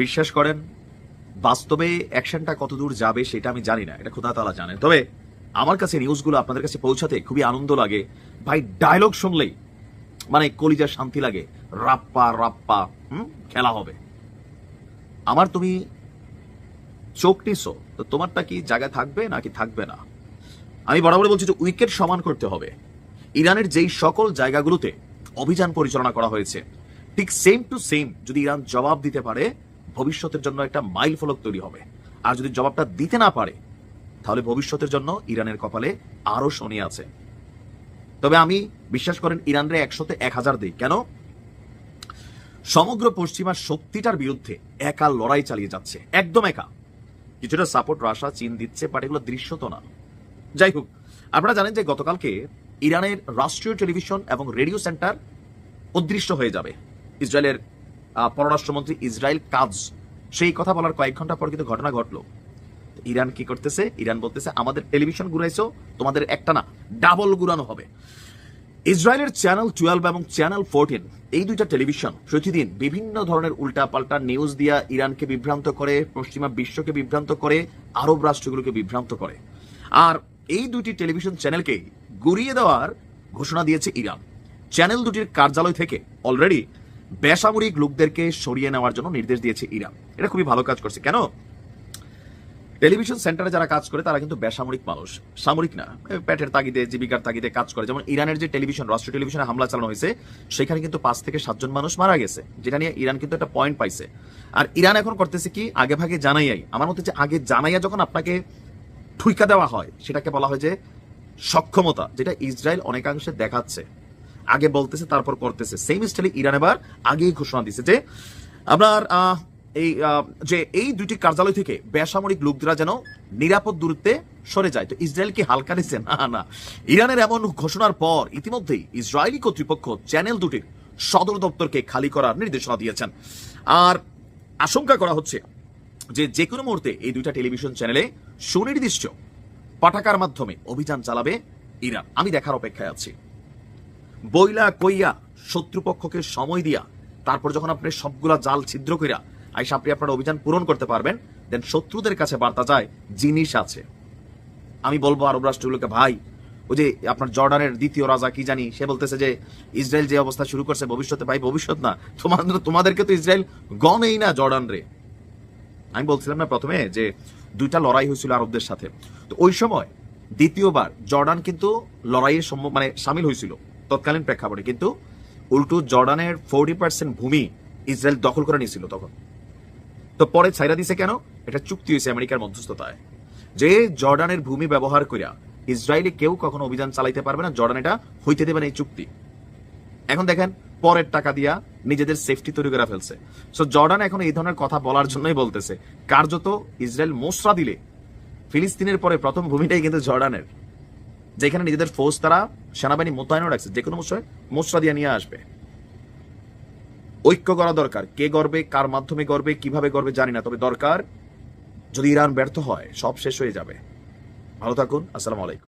বিশ্বাস করেন, বাস্তবে অ্যাকশনটা কতদূর যাবে সেটা আমি জানি না, এটা খোদা তালা জানেন তবে আমার কাছে নিউজগুলো আপনাদের কাছে পৌঁছাতে খুবই আনন্দ লাগে। ভাই ডায়লগ শুনলেই মানে কলিজার শান্তি লাগে। রাপ্পা রাপ্পা, হুম? খেলা হবে। আমার তুমি চোখ নিছো তো তোমারটা কি জায়গায় থাকবে নাকি থাকবে না? আমি বরাবর বলছি যে উইকেট সমান করতে হবে। ইরানের যেই সকল জায়গাগুলোতে অভিযান পরিচালনা করা হয়েছে, ঠিক সেম টু সেম যদি ইরান জবাব দিতে পারে ভবিষ্যতের জন্য একটা মাইল ফলক তৈরি হবে। আর যদি জবাবটা দিতে না পারে, তাহলে ভবিষ্যতের জন্য ইরানের কপালে আরও শনি আছে। তবে আমি বিশ্বাস করেন, ইরানরে একশোতে এক হাজার দিই। কেন? সমগ্র পশ্চিমা শক্তিটার বিরুদ্ধে একা লড়াই চালিয়ে যাচ্ছে। একদম একা। কিছুটা সাপোর্ট রাশা চীন দিচ্ছে বাট এগুলো দৃশ্য তো না। যাই হোক, আপনারা জানেন যে গতকালকে ইরানের রাষ্ট্রীয় টেলিভিশন এবং রেডিও সেন্টার অদৃশ্য হয়ে যাবে। ইসরায়েলের পররাষ্ট্রমন্ত্রী ইসরায়েল কাজ। সেই কথা বলার কয়েক ঘণ্টা পর কিন্তু ঘটনা ঘটলো। ইরান কি করতেছে? ইরান বলতেছে, আমাদের টেলিভিশন ঘুরাইছো, তোমাদের একটা না, ডাবল ঘুরানো হবে। ইসরায়েলের চ্যানেল টুয়েলভ এবং চ্যানেল ফোরটিন এই দুইটা টেলিভিশন প্রতিদিন বিভিন্ন ধরনের উল্টা পাল্টা নিউজ দিয়া ইরানকে বিভ্রান্ত করে, পশ্চিমা বিশ্বকে বিভ্রান্ত করে, আরব রাষ্ট্রগুলোকে বিভ্রান্ত করে। আর এই দুটি টেলিভিশন চ্যানেলকে গুড়িয়ে দেওয়ার ঘোষণা দিয়েছে ইরান। চ্যানেল দুটির কার্যালয় থেকে অলরেডি বেসামরিক লোকদেরকে সরিয়ে নেওয়ার জন্য নির্দেশ দিয়েছে ইরান। এটা খুবই ভালো কাজ করছে। কেন? টেলিভিশন সেন্টারে যারা কাজ করে, তারা কিন্তু বেসামরিক মানুষ। সামরিক না। পেটের তাগিদে, জীবিকার তাগিদে কাজ করে। যেমন ইরানের যে টেলিভিশন, রাষ্ট্রীয় টেলিভিশনে হামলা চালানো হয়েছে, সেখানে কিন্তু পাঁচ থেকে সাতজন মানুষ মারা গেছে, যেটা নিয়ে ইরান কিন্তু একটা পয়েন্ট পাইছে। আর ইরান এখন করতেছে কি? আগে ভাগে জানাইয়াই। আমার মতে যে আগে জানাইয়া যখন আপনাকে ঠুইকা দেওয়া হয়, সেটাকে বলা হয় যে সক্ষমতা, যেটা ইসরায়েল অনেকাংশে দেখাচ্ছে। আগে বলতেছে, তারপর করতেছে। সেম স্টাইলে ইরান এবার আগেই ঘোষণা দিছে যে, আপনার এই যে এই দুইটি কার্যালয় থেকে বেসামরিক লোকরা যেন নিরাপদ দূরত্বে সরে যায়। তো ইসরায়েল কি হালকা নিচ্ছে না না। ইরানের এমন ঘোষণার পর ইতিমধ্যেই ইসরায়েলি কর্তৃপক্ষ চ্যানেল দুটির সদর দপ্তরকে খালি করার নির্দেশনা দিয়েছেন। আর আশঙ্কা করা হচ্ছে যে যে কোনো মুহূর্তে এই দুইটা টেলিভিশন চ্যানেলে সুনির্দিষ্ট পাঠাকার মাধ্যমে অভিযান চালাবে ইরান। আমি দেখার অপেক্ষায় আছি। বইলা কইয়া শত্রুপক্ষকে সময় দিয়া, তারপর যখন আপনি সবগুলা জাল ছিদ্র কইরা আইসা আপনি আপনার অভিযান পূরণ করতে পারবেন দেন শত্রুদের কাছে বার্তা যায়, জিনিস আছে। আমি বলব আরব রাষ্ট্রগুলোকে, ভাই, ওই যে আপনার জর্ডানের দ্বিতীয় রাজা কি জানি, সে বলতেছে যে, ইসরায়েল যে অবস্থা শুরু করছে, ভবিষ্যতে ভাই, ভবিষ্যৎ না। তোমাদের তোমাদেরকে তো ইসরায়েল গমেই না জর্ডান রে। আমি বলছিলাম না প্রথমে যে, দুইটা লড়াই হয়েছিল আরবদের সাথে। তো ওই সময় দ্বিতীয়বার জর্ডান কিন্তু লড়াইয়ের সম্মুখ মানে সামিল হয়েছিল। তৎকালীন প্রেক্ষাপটে। কিন্তু উল্টো জর্ডানের ফোরটি পার্সেন্ট ভূমি ইসরায়েল দখল করে নিয়েছিল তখন। তো পরে ছাইরা দিছে কেন? এটা চুক্তি হয়েছে আমেরিকার মধ্যস্থতায়। যে জর্ডানের ভূমি ব্যবহার করিয়া ইসরায়েলে কেউ কখনো অভিযান চালাইতে পারবে না, জর্ডান এটা হইতে দেবে না এই চুক্তি। এখন দেখেন, পরের টাকা দিয়া নিজেদের সেফটি তৈরি করে ফেলছে। সো জর্ডান এখন এই ধরনের কথা বলার জন্যই বলতেছে, কার্যত ইসরায়েল মোসরা দিলে ফিলিস্তিনের পরে প্রথম ভূমিটাই কিন্তু জর্ডানের। যেখানে নিজেদের ফৌজ তারা সেনাবাহিনী মোতায়েনও রাখছে, যে কোনো বিষয়ে মোশরা দিয়ে নিয়ে আসবে। ঐক্য করা দরকার, কে গর্বে, কার মাধ্যমে গর্বে, কীভাবে গর্বে জানি না, তবে দরকার যদি ইরান ব্যর্থ হয়, সব শেষ হয়ে যাবে। ভালো থাকুন, আসসালামু আলাইকুম।